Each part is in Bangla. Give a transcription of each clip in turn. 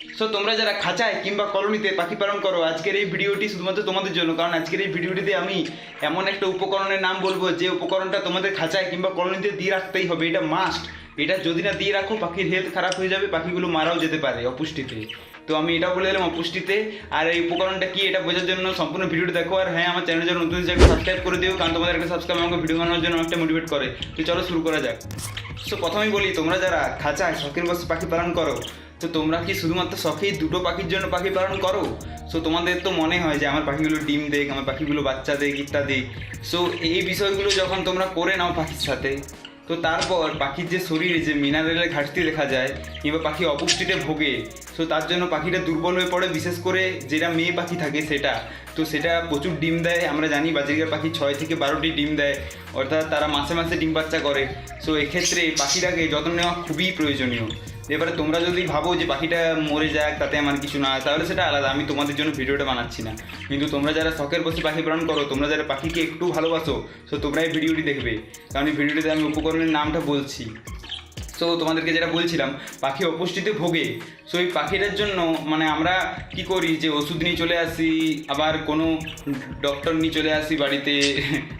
সো তোমরা যারা খাঁচায় কিংবা কলোনিতে পাখি পালন করো, আজকের এই ভিডিওটি শুধুমাত্র তোমাদের জন্য, কারণ আজকের এই ভিডিওটিতে আমি এমন একটা উপকরণের নাম বলব, যে উপকরণটা তোমাদের খাঁচায় কিংবা কলোনিতে দিয়ে রাখতেই হবে। এটা মাস্ট এটা যদি না দিয়ে রাখো, পাখির হেলথ খারাপ হয়ে যাবে, পাখিগুলো মারাও যেতে পারে অপুষ্টিতে। তো আমি এটা বলে এলাম অপুষ্টিতে। আর এই উপকরণটা কি, এটা বোঝার জন্য সম্পূর্ণ ভিডিওটি দেখো, আর হ্যাঁ আমার চ্যানেল জন্য নতুন একটা সাবস্ক্রাইব করে দিও, কারণ তোমাদের একটা সাবস্ক্রাইব আমাকে ভিডিও বানানোর জন্য একটা মোটিভেট করে। তো চলো শুরু করা যাক। সো প্রথমেই বলি, তোমরা যারা খাঁচায় শখের বসে পাখি পালন করো তো তোমরা কি শুধুমাত্র শখেই দুটো পাখির জন্য পাখি পালন করো? সো তোমাদের তো মনে হয় যে আমার পাখিগুলো ডিম দেখ, আমার পাখিগুলো বাচ্চা দেখ, ইত্যাদি সো এই বিষয়গুলো যখন তোমরা করে নাও পাখির সাথে, তো তারপর পাখির যে শরীরে, যে মিনারেলের ঘাটতি দেখা যায়, কিংবা পাখি অপুষ্টিতে ভোগে সো তার জন্য পাখিটা দুর্বল হয়ে পড়ে, বিশেষ করে যেটা মেয়ে পাখি থাকে সেটা। তো সেটা প্রচুর ডিম দেয়, আমরা জানি বাজিরগার পাখি ছয় থেকে বারোটি ডিম দেয়, অর্থাৎ তারা মাসে মাসে ডিম বাচ্চা করে। সো এক্ষেত্রে পাখিটাকে যত্ন নেওয়া খুবই প্রয়োজনীয়। এবারে তোমরা যদি ভাবো যে পাখিটা মরে যাক, তাতে আমার কিছু না, তাহলে সেটা আলাদা। আমি তোমাদের জন্য ভিডিওটা বানাচ্ছি না। কিন্তু তোমরা যারা শখের বসে পাখি পালন করো, তোমরা যারা পাখিকে একটু ভালোবাসো সো তোমরা এই ভিডিওটি দেখবে। কারণ এই ভিডিওটিতে আমি উপকরণের নামটা বলছি। সো তোমাদেরকে যেটা বলছিলাম, পাখি অপুষ্টিতে ভোগে। সো এই পাখিটার জন্য মানে আমরা কি করি যে ওষুধ নিয়ে চলে আসি, আবার কোনো ডক্টর নিয়ে চলে আসি বাড়িতে,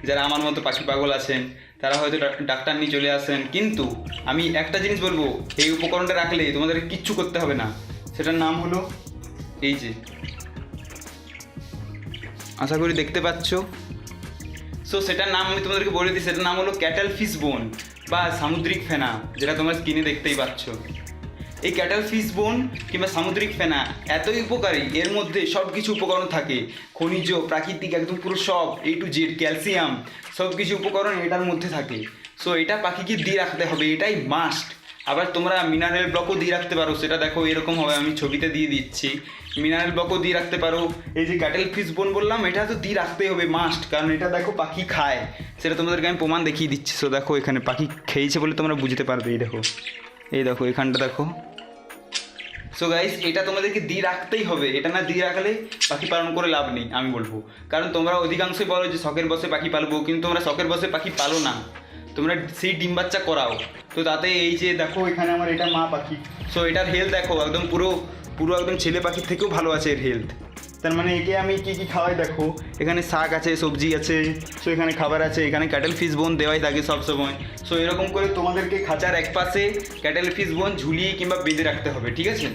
যারা আমার মতো পাখি পাগল আছেন। তারা হয়তো ডাক- ডাক্তার নিয়ে চলে আসেন। কিন্তু আমি একটা জিনিস বলব, এই উপকরণটা রাখলে তোমাদের কিচ্ছু করতে হবে না। সেটার নাম হলো এই যে। আশা করি দেখতে পাচ্ছ। সো সেটার নাম আমি তোমাদেরকে বলে দিই, সেটার নাম হলো ক্যাটাল ফিশ বোন বা সামুদ্রিক ফেনা, যেটা তোমরা স্কিনে দেখতেই পাচ্ছ। এই ক্যাটেল ফিশ বোন কিংবা সামুদ্রিক ফেনা, এতই উপকারী, এর মধ্যে সব কিছু উপকরণ থাকে। খনিজ, প্রাকৃতিক, একদম পুরো সব এই টু জেড ক্যালসিয়াম সব কিছু উপকরণ এটার মধ্যে থাকে। সো এটা পাখিকে দিয়ে রাখতে হবে, এটাই মাস্ট আবার তোমরা মিনারেল ব্লকও দিয়ে রাখতে পারো, সেটা দেখো এরকম হবে, আমি ছবিতে দিয়ে দিচ্ছি। মিনারেল ব্লকও দিয়ে রাখতে পারো। এই যে ক্যাটেল ফিশ বোন বললাম, এটা তো দিয়ে রাখতেই হবে মাস্ট কারণ এটা দেখো পাখি খায়। সেটা তোমাদেরকে আমি প্রমাণ দেখিয়ে দিচ্ছি। সো দেখো এখানে পাখি খেয়েছে বলে তোমরা বুঝতে পারবে, এই দেখো। এই দেখো, এখানটা দেখো। সো গাইস এটা তোমাদেরকে দিয়ে রাখতেই হবে। এটা না দিয়ে রাখলে পাখি পালন করে লাভ নেই, আমি বলব। কারণ তোমরা অধিকাংশই বলো যে শখের বসে পাখি পালবো, কিন্তু তোমরা শখের বসে পাখি পালো না। তোমরা সেই ডিম বাচ্চা করাও। তো তাতে এই যে দেখো, এখানে আমার এটা মা পাখি। সো এটার হেলথ দেখো, একদম পুরো পুরো একদম ছেলে পাখির থেকেও ভালো আছে এর হেলথ তার মানে একে আমি কি কি খাওয়াই দেখো। এখানে শাক আছে, সবজি আছে সো এখানে খাবার আছে, এখানে ক্যাটেল ফিস বোন দেওয়াই থাকে সব সময়। সো এরকম করে তোমাদেরকে খাঁচার এক পাশে ক্যাটেল ফিশ বোন ঝুলিয়ে কিংবা বেঁধে রাখতে হবে, ঠিক আছে?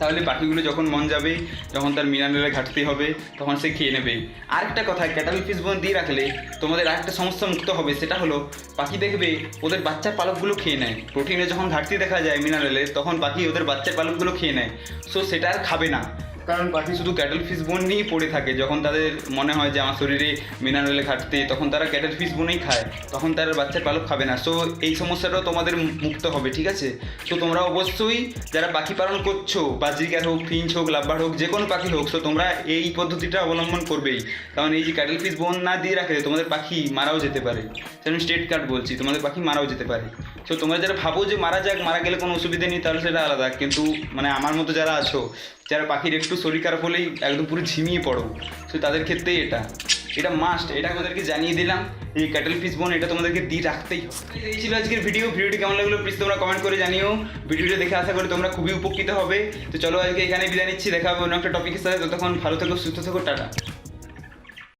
তাহলে পাখিগুলো যখন মন যাবে, যখন তার মিনারেলের ঘাটতি হবে, তখন সে খেয়ে নেবে। আরেকটা কথা ক্যাটাল ফিস বোন দিয়ে রাখলে তোমাদের আরেকটা সমস্যা মুক্ত হবে, সেটা হলো পাখি দেখবে ওদের বাচ্চার পালকগুলো খেয়ে নেয়। প্রোটিনে যখন ঘাটতি দেখা যায় মিনারেলের তখন পাখি ওদের বাচ্চার পালকগুলো খেয়ে নেয়। সো সেটা আর খাবে না। কারণ পাখি শুধু ক্যাটেল ফিস বোন নিয়েই পড়ে থাকে। যখন তাদের মনে হয় যে আমার শরীরে মিনারেলে ঘাটতে, তখন তারা ক্যাটেল ফিস বোনেই খায়। তখন তারা বাচ্চার পালক খাবে না। সো এই সমস্যাটাও তোমাদের মুক্ত হবে, ঠিক আছে? তো তোমরা অবশ্যই যারা পাখি পালন করছ বাজরিকার হোক, ফিঞ্চ হোক, লাভবার হোক, যে কোনো পাখি হোক সো তোমরা এই পদ্ধতিটা অবলম্বন করবেই। কারণ এই যে ক্যাটেল ফিস বোন না দিয়ে রাখলে তোমাদের পাখি মারাও যেতে পারে। সে আমি স্টেট কার্ড বলছি, তোমাদের পাখি মারাও যেতে পারে। সো তোমরা যারা ভাবো যে মারা যাক, মারা গেলে কোনো অসুবিধা নেই, তাহলে সেটা আলাদা। কিন্তু মানে আমার মতো যারা আছো, যারা পাখির একটু শরীর খারাপ হলেই একদম পুরো ঝিমিয়ে পড়ো। সো তাদের ক্ষেত্রেই এটা। এটা মাস্ট এটা আমাদেরকে জানিয়ে দিলাম। এই ক্যাটেল ফিস বোন এটা তোমাদেরকে দিয়ে রাখতেই হবে। এই ছিল আজকের ভিডিও ভিডিওটি কেমন লাগল প্লিজ তোমরা কমেন্ট করে জানিও। ভিডিওটা দেখে আশা করি তোমরা খুবই উপকৃত হবে। তো চলো আজকে এখানে বিদায় নিচ্ছি। দেখা হবে অন্য একটা টপিকের সাথে। ততক্ষণ ভালো থেকো, সুস্থ থেকো, টাটা।